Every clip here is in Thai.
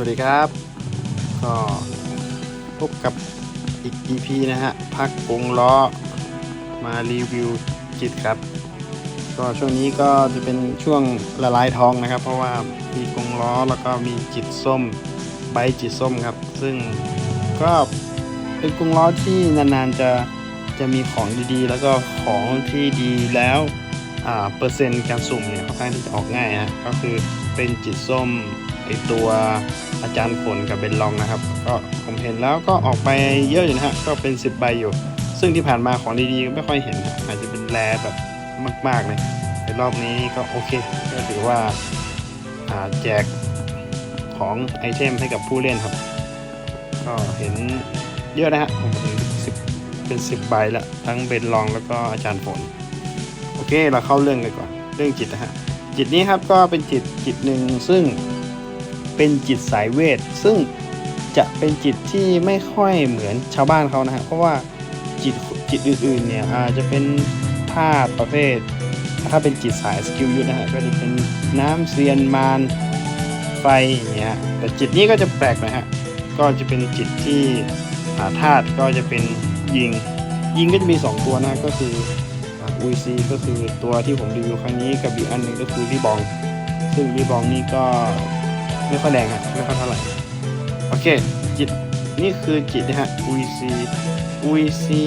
วัสดีครับ ก็พบกับอีก EP นะฮะ พักวงล้อมารีวิวจิตครับ ก็ช่วงนี้ก็จะเป็นช่วงละลายทองนะครับ เพราะว่ามีกงล้อแล้วก็มีจิตส้มใบจิตส้มครับ ซึ่งก็เป็นกงล้อที่นานๆจะจะมีของดีๆ แล้วก็ของที่ดีแล้วอ่าเปอร์เซ็นต์การสุ่มเนี่ยค่อนข้างที่จะออกง่ายนะก็คือเป็นจิตส้ม ไอตัวอาจารย์ฝนกับเบนลองนะครับ ก็ผมเห็นแล้วก็ออกไปเยอะอยู่นะฮะก็เป็น 10 ใบอยู่ ซึ่งที่ผ่านมาของดีๆก็ไม่ค่อยเห็นฮะอาจจะเป็นแรแบบมากๆเลยแต่รอบนี้ก็โอเค ก็ถือว่าอ่าแจกของไอเทมให้กับผู้เล่นครับ ก็เห็นเยอะนะฮะผมเห็นสิบเป็นสิบใบละทั้งเบนลองแล้วก็อาจารย์ฝนโอเคเราเข้าเรื่องกันก่อนเรื่องจิตนะฮะจิตนี้ครับก็เป็นจิตจิตหนึ่งซึ่ง เป็นจิตสายเวท ซึ่งจะเป็นจิตที่ไม่ค่อยเหมือนชาวบ้านเขานะฮะเพราะว่าจิตจิตอื่นๆเนี่ยอาจจะเป็นธาตุประเภท ถ้าเป็นจิตสายสกิลยุทธนะฮะก็จะเป็นน้ำเซียนมารไฟอย่างเงี้ยแต่จิตนี้ก็จะแปลกหนะฮะก็จะเป็นจิตที่อ่าธาตุก็จะเป็นยิง ยิงก็จะมี 2 ตัวนะก็คืออุยซีก็คือตัวที่ผมรีวิวครั้งนี้กับอีกอันหนึ่งก็คือรีบอง ซึ่งรีบองนี่ก็ ไม่ค่อยแรงฮะไม่ค่อยเท่าไหร่ โอเค จิต นี่คือจิตนะฮะอุยซีอุยซี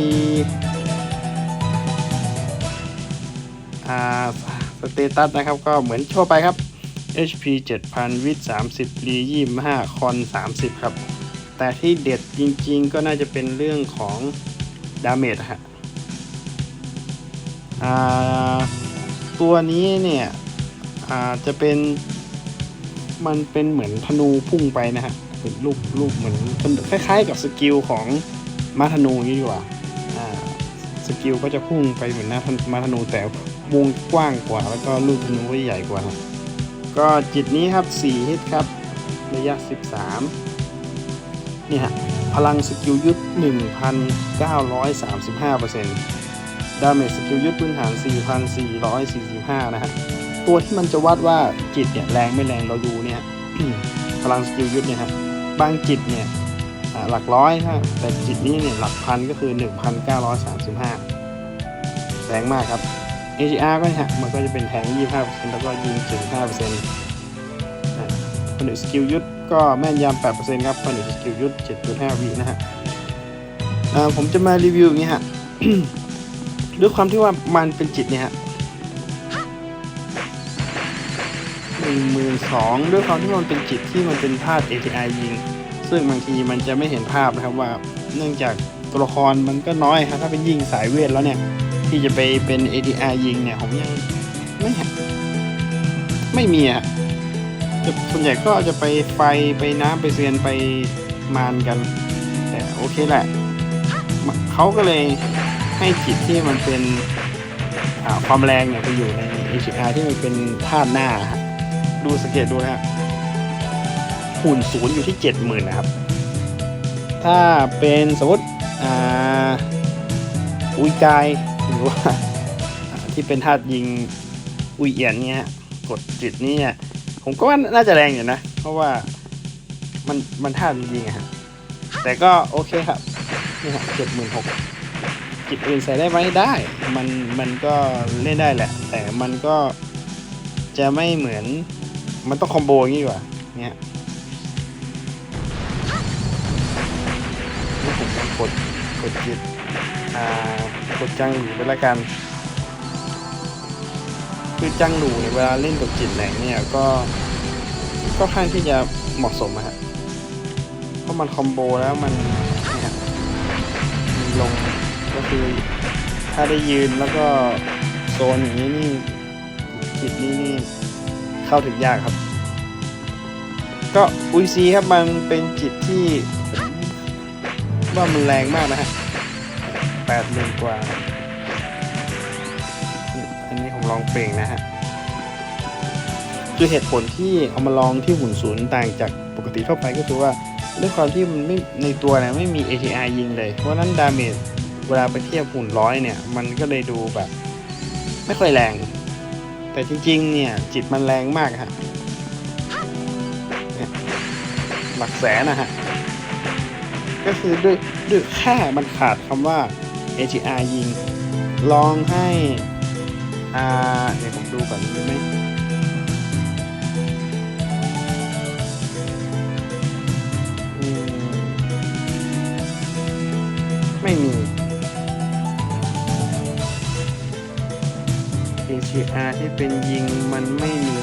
อ่าสเตตัสนะครับ ก็เหมือนทั่วไปครับ HP 7000 วิท30รี25 คอน 30 ครับ แต่ที่เด็ดจริงๆ ก็น่าจะเป็นเรื่องของดาเมจฮะอ่าตัวนี้เนี่ยอ่าจะเป็น มันเป็นเหมือนธนูพุ่งไปนะฮะเป็นลูกลูกเหมือนคล้ายๆ กับสกิลของมาธนูนี่ดีกว่าอ่าสกิลก็จะพุ่งไปเหมือนหน้ามาธนูแต่วงกว้างกว่า แล้วก็ลูกธนูก็ใหญ่กว่า ก็จิตนี้ครับ4ฮิตครับระยะ 13นี่ฮะพลังสกิลยุทธ1,935%ดาเมจสกิลยุทธพื้นฐาน 4,445 นะฮะ ตัวที่มันจะวัดว่าจิตเนี่ยแรงไม่แรงเราดูเนี่ยพลังสกิลยุทธเนี่ยฮะบางจิตเนี่ยอ่าหลักร้อยฮะแต่จิตนี้เนี่ยหลักพันก็คือ 1,935แรงมากครับ AGR ก็เนี่ยฮะมันก็จะเป็นแทง 25%แล้วก็ยิงถึง5%อ่าผนึกสกิลยุทธก็แม่นยำ8%ครับผนึกสกิลยุทธ7.5วินะฮะอ่าผมจะมารีวิวอย่างนี้ฮะด้วยความที่ว่ามันเป็นจิตเนี่ยฮะ หนึ่งหมื่นสองด้วยความที่มันเป็นจิตที่มันเป็นธาตุ ATI ยิง ซึ่งบางทีมันจะไม่เห็นภาพนะครับว่าเนื่องจากตัวละครมันก็น้อยครับถ้าเป็นยิงสายเวทแล้วเนี่ย ที่จะไปเป็น ATI ยิงเนี่ยผมยังไม่ไม่มีอะจะส่วนใหญ่ก็จะไปไฟไปน้ำไปเซียนไปมานกัน แต่โอเคแหละ เขาก็เลยให้จิตที่มันเป็นความแรงเนี่ยไปอยู่ใน ATI ที่มันเป็นธาตุหน้าฮะ ดูสังเกตดูนะฮะหุ่นศูนย์อยู่ที่เจ็ดหมื่นนะครับ ถ้าเป็นสมมติอ่าอุยกายหรือว่าที่เป็นธาตุยิงอุยเอียนเนี่ยกดจิตนี่เนี่ยผมก็ว่าน่าจะแรงอยู่นะ เพราะว่ามันมันธาตุยิงอะฮะแต่ก็โอเคครับนี่ฮะเจ็ดหมื่นหกจิตอื่นใส่ได้ไหมได้ มันมันก็เล่นได้แหละ แต่มันก็จะไม่เหมือน มันต้องคอมโบอย่างนี้ว่าเนี่ยนี่ผมต้องกดกดจิตอ่ากดจังหลูไปละกัน คือจังหลูเนี่ยเวลาเล่นกับจิตแหลงเนี่ยก็ก็ค่อนข้างที่จะเหมาะสมอะฮะเพราะมันคอมโบแล้วมันเนี่ยมันลงก็คือถ้าได้ยืนแล้วก็โซนอย่างนี้นี่จิตนี้นี่ เข้าถึงยากครับ ก็อุยซีครับมันเป็นจิตที่ว่ามันแรงมากนะฮะแปดหมื่นกว่า อันนี้ผมลองเปล่งนะฮะ คือเหตุผลที่เอามาลองที่หุ่นศูนย์ต่างจากปกติทั่วไปก็คือว่าด้วยความที่มันไม่ในตัวเนี่ยไม่มี ATR ยิงเลย เพราะนั้นดาเมจเวลาไปเทียบหุ่นร้อยเนี่ย มันก็เลยดูแบบ ไม่ค่อยแรง แต่จริงๆ เนี่ย จิตมันแรงมากฮะหลักแสนนะฮะ ก็คือด้วยด้วยแค่มันขาดคำว่า AGR ยิง ลองให้ อ่า เดี๋ยวผมดูก่อนได้ไหม AGR ที่เป็นยิงมันไม่มี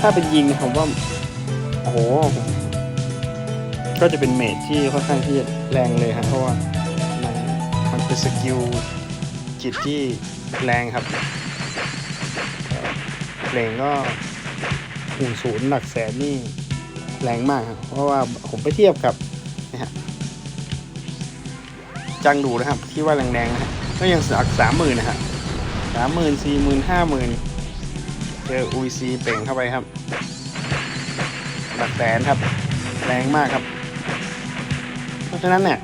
ถ้าเป็นยิงผมว่า โอ้โห ก็จะเป็นเมจที่ค่อนข้างที่แรงเลยครับเพราะว่ามันมันเป็นสกิลจิตที่แรงครับ เพลงก็หูศูนย์หลักแสนนี่แรงมากครับ เพราะว่าผมไปเทียบกับนะฮะจังดูนะครับ ที่ว่าแรงๆนะฮะ ก็ยังสักสามหมื่นนะฮะสามหมื่นสี่หมื่นห้าหมื่นเจอ UC เป่งเข้าไปครับ หลักแสนครับ แรงมากครับ เพราะฉะนั้นเนี่ย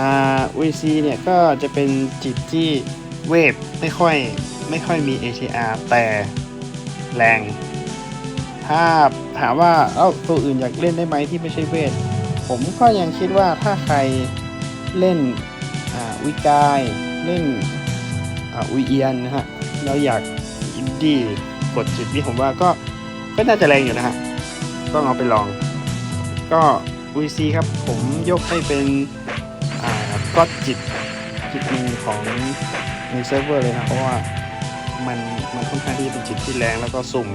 อ่า UC เนี่ยก็จะเป็นจิตที่เวทไม่ค่อยไม่ค่อยมี ATR แต่แรง ถ้าถามว่าเอ้าตัวอื่นอยากเล่นได้ไหมที่ไม่ใช่เวท ผมก็ยังคิดว่าถ้าใครเล่นอ่าวิกาย เล่นอุยเอียนนะฮะแล้วอยากอินดี้กดจิตนี่ผมว่าก็ก็น่าจะแรงอยู่นะฮะต้องเอาไปลอง ก็ VC ครับผมยกให้เป็นก็จิตจิตหนึ่งของในเซิร์ฟเวอร์เลยนะเพราะว่ามันมันค่อนข้างที่จะเป็นจิตที่แรงแล้วก็สุ่ม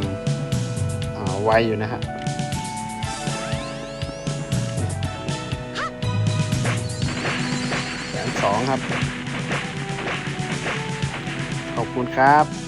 อ่าไวอยู่นะฮะแสนสองครับ ขอบคุณครับ